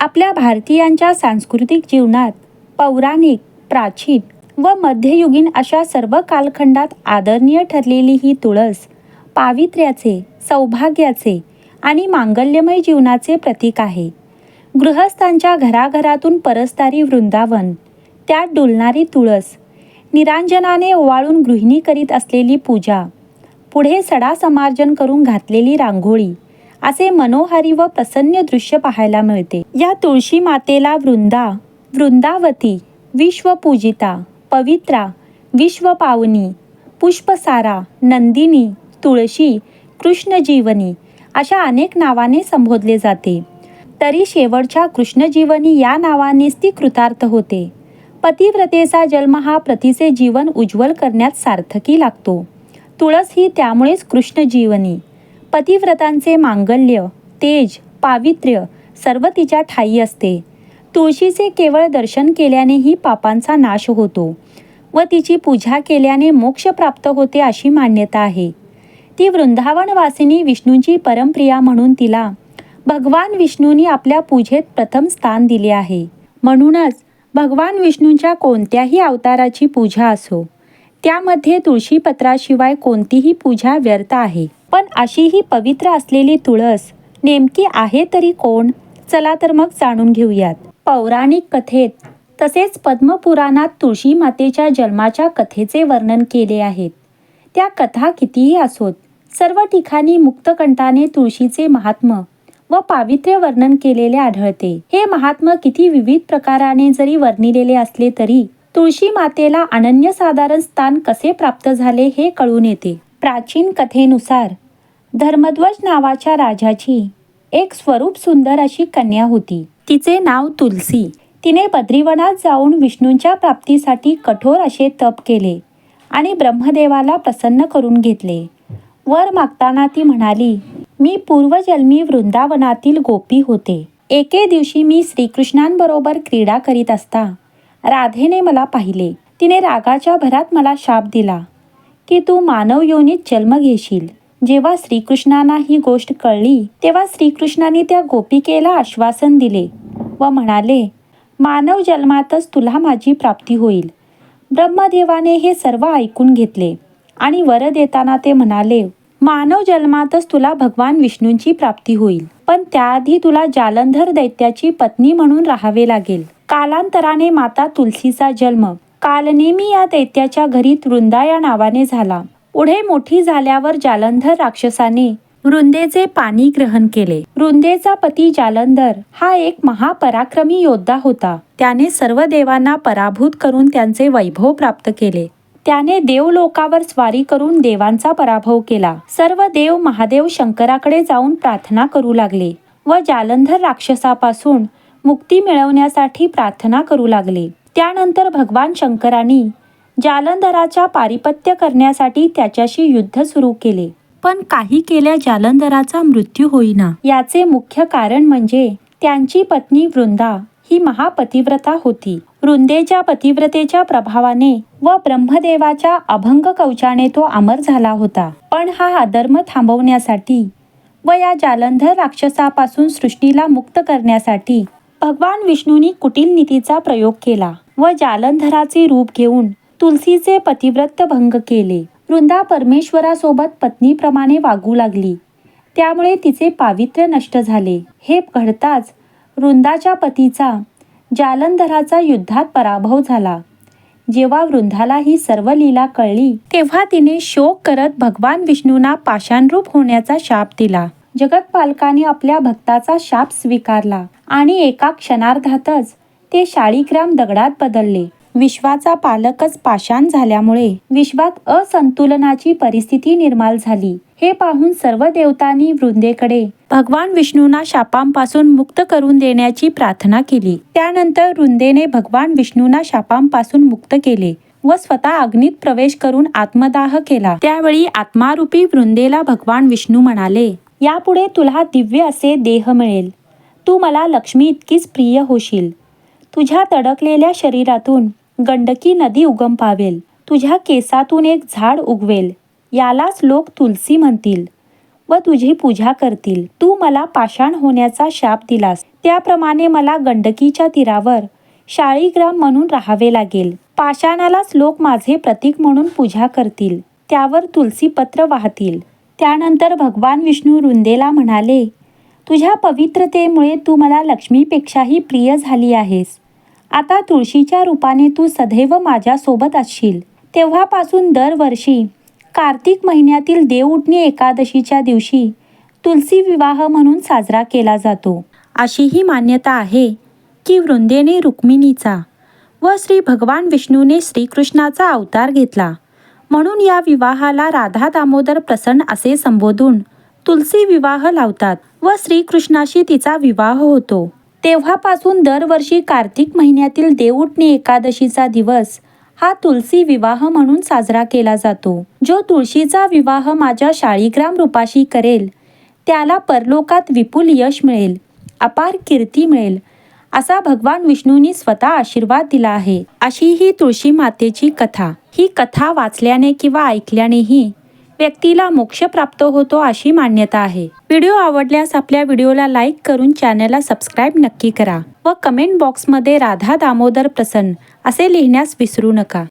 आपल्या भारतीयांच्या सांस्कृतिक जीवनात पौराणिक प्राचीन व मध्ययुगीन अशा सर्व कालखंडात आदरणीय ठरलेली ही तुळस पावित्र्याचे सौभाग्याचे आणि मांगल्यमय जीवनाचे प्रतीक आहे. गृहस्थांच्या घराघरातून परस्तारी वृंदावन त्यात डुलणारी तुळस निरांजनाने ओवाळून गृहिणी करीत असलेली पूजा पुढे सडा समार्जन करून घातलेली रांगोळी असे मनोहारी व प्रसन्न दृश्य पाहायला मिळते. या तुळशी मातेला वृंदा वृंदावती विश्वपूजिता पवित्रा विश्वपावनी पुष्पसारा नंदिनी तुळशी कृष्णजीवनी अशा अनेक नावाने संबोधले जाते. तरी शेवटच्या कृष्णजीवनी या नावानेच ती कृतार्थ होते. पतिव्रतेचा जन्म हा प्रतीचे जीवन उज्ज्वल करण्यात सार्थकी लागतो. तुळस ही त्यामुळेच कृष्णजीवनी. पतिव्रतांचे मांगल्य तेज पावित्र्य सर्व तिच्या ठायी असते. तुळशीचे केवळ दर्शन केल्यानेही पापांचा नाश होतो व तिची पूजा केल्याने मोक्ष प्राप्त होते अशी मान्यता आहे. ती वृंदावनवासिनी विष्णूंची परमप्रिया म्हणून तिला भगवान विष्णूंनी आपल्या पूजेत प्रथम स्थान दिले आहे. म्हणूनच भगवान विष्णूंच्या कोणत्याही अवताराची पूजा असो त्यामध्ये तुळशीपत्राशिवाय कोणतीही पूजा व्यर्थ आहे. पण अशी ही पवित्र असलेली तुळस नेमकी आहे तरी कोण? चला तर मग जाणून घेऊयात. पौराणिक कथेत तसेच पद्मपुराणात तुळशी मातेच्या जन्माच्या कथेचे वर्णन केले आहेत. त्या कथा कितीही असोत सर्व ठिकाणी मुक्तकंठाने तुळशीचे महात्म व पावित्र्य वर्णन केलेले आढळते. हे महात्म किती विविध प्रकाराने जरी वर्णिलेले असले तरी तुळशी मातेला अनन्यसाधारण स्थान कसे प्राप्त झाले हे कळून येते. प्राचीन कथेनुसार धर्मध्वज नावाच्या राजाची एक स्वरूप सुंदर अशी कन्या होती. तिचे नाव तुलसी. तिने बद्रीवनात जाऊन विष्णूंच्या प्राप्तीसाठी कठोर असे तप केले आणि ब्रह्मदेवाला प्रसन्न करून घेतले. वर मागताना ती म्हणाली मी पूर्वजन्मी वृंदावनातील गोपी होते. एके दिवशी मी श्रीकृष्णांबरोबर क्रीडा करीत असता राधेने मला पाहिले. तिने रागाच्या भरात मला शाप दिला. की तू मानव योनीत जन्म घेशील. जेव्हा श्रीकृष्णांना ही गोष्ट कळली तेव्हा श्रीकृष्णाने त्या गोपिकेला आश्वासन दिले व म्हणाले मानव जन्मातच तुला माझी प्राप्ती होईल. ब्रह्मदेवाने हे सर्व ऐकून घेतले आणि वर देताना ते म्हणाले मानव जन्मातच तुला भगवान विष्णूंची प्राप्ती होईल. पण त्याआधी तुला जालंधर दैत्याची पत्नी म्हणून राहावे लागेल. कालांतराने माता तुलसीचा जन्म कालनेमी या दैत्याच्या घरी वृंदा या नावाने झाला. पुढे मोठी झाल्यावर जालंधर राक्षसाने वृंदेचे पाणी ग्रहण केले. वृंदेचा पती जालंधर हा एक महापराक्रमी योद्धा होता. त्याने सर्व देवांना पराभूत करून त्यांचे वैभव प्राप्त केले. त्याने देवलोकावर स्वारी करून देवांचा पराभव केला. सर्व देव महादेव शंकराकडे जाऊन प्रार्थना करू लागले व जालंधर राक्षसापासून मुक्ती मिळवण्यासाठी प्रार्थना करू लागले. त्यानंतर भगवान शंकरांनी जालंधराच्या पारिपत्य करण्यासाठी त्याच्याशी युद्ध सुरू केले. पण काही केल्या जालंधराचा मृत्यू होईना. याचे मुख्य कारण म्हणजे त्यांची पत्नी वृंदा ही महापतिव्रता होती. वृंदेच्या पतिव्रतेच्या प्रभावाने व ब्रह्मदेवाच्या अभंग कवचाने तो अमर झाला होता. पण हा अधर्म थांबवण्यासाठी व या जालंधर राक्षसापासून सृष्टीला मुक्त करण्यासाठी भगवान विष्णूंनी कुटील नीतीचा प्रयोग केला. व जालंधराचे रूप घेऊन तुलसीचे पतिव्रत भंग केले. वृंदा परमेश्वरासोबत पत्नीप्रमाणे वागू लागली. त्यामुळे तिचे पावित्र्य नष्ट झाले. हे घडताच वृंदाच्या पतीचा जालंधराचा युद्धात पराभव झाला. जेव्हा वृंदाला ही सर्व लीला कळली तेव्हा तिने शोक करत भगवान विष्णूंना पाषाणरूप होण्याचा शाप दिला. जगतपालकाने आपल्या भक्ताचा शाप स्वीकारला आणि एका क्षणार्धातच ते शाळीग्राम दगडात बदलले. विश्वाचा पालकच पाषाण झाल्यामुळे विश्वात असंतुलनाची परिस्थिती निर्माण झाली. हे पाहून सर्व देवतांनी वृंदेकडे भगवान विष्णूंना शापांपासून मुक्त करून देण्याची प्रार्थना केली. त्यानंतर वृंदेने भगवान विष्णूंना शापांपासून मुक्त केले व स्वतः अग्नीत प्रवेश करून आत्मदाह केला. त्यावेळी आत्मारूपी वृंदेला भगवान विष्णू म्हणाले यापुढे तुला दिव्य असे देह मिळेल. तू मला लक्ष्मी इतकीच प्रिय होशील. तुझ्या तडकलेल्या शरीरातून गंडकी नदी उगम पावेल. तुझ्या केसातून एक झाड उगवेल. यालाच लोक तुलसी म्हणतील व तुझी पूजा करतील. तू मला पाषाण होण्याचा शाप दिलास. त्याप्रमाणे मला गंडकीच्या तीरावर शाळीग्राम म्हणून राहावे लागेल. पाषाणालाच लोक माझे प्रतीक म्हणून पूजा करतील. त्यावर तुलसीपत्र वाहतील. त्यानंतर भगवान विष्णू रुंदेला म्हणाले तुझ्या पवित्रतेमुळे तू मला लक्ष्मीपेक्षाही प्रिय झाली आहेस. आता तुळशीच्या रूपाने तू सदैव माझ्यासोबत असशील. तेव्हापासून दरवर्षी कार्तिक महिन्यातील देवउठणी एकादशीच्या दिवशी तुलसी विवाह म्हणून साजरा केला जातो. अशीही मान्यता आहे की वृंदेने रुक्मिणीचा व श्री भगवान विष्णूने श्रीकृष्णाचा अवतार घेतला. म्हणून या विवाहाला राधा दामोदर प्रसन्न असे संबोधून तुलसी विवाह लावतात व श्रीकृष्णाशी तिचा विवाह होतो. तेव्हापासून दरवर्षी कार्तिक महिन्यातील देवउठणी एकादशीचा दिवस हा तुलसी विवाह म्हणून साजरा केला जातो. जो तुळशीचा विवाह माझ्या शाळीग्राम रूपाशी करेल त्याला परलोकात विपुल यश मिळेल अपार कीर्ती मिळेल असा भगवान विष्णूंनी स्वतः आशीर्वाद दिला आहे. अशी ही तुळशी मातेची कथा. ही कथा वाचल्याने किंवा ऐकल्यानेही व्यक्तीला मोक्ष प्राप्त होतो अशी मान्यता आहे. व्हिडिओ आवडल्यास आपल्या व्हिडिओला लाईक करून चॅनलला सबस्क्राईब नक्की करा व कमेंट बॉक्समध्ये राधा दामोदर प्रसन्न असे लिहिण्यास विसरू नका.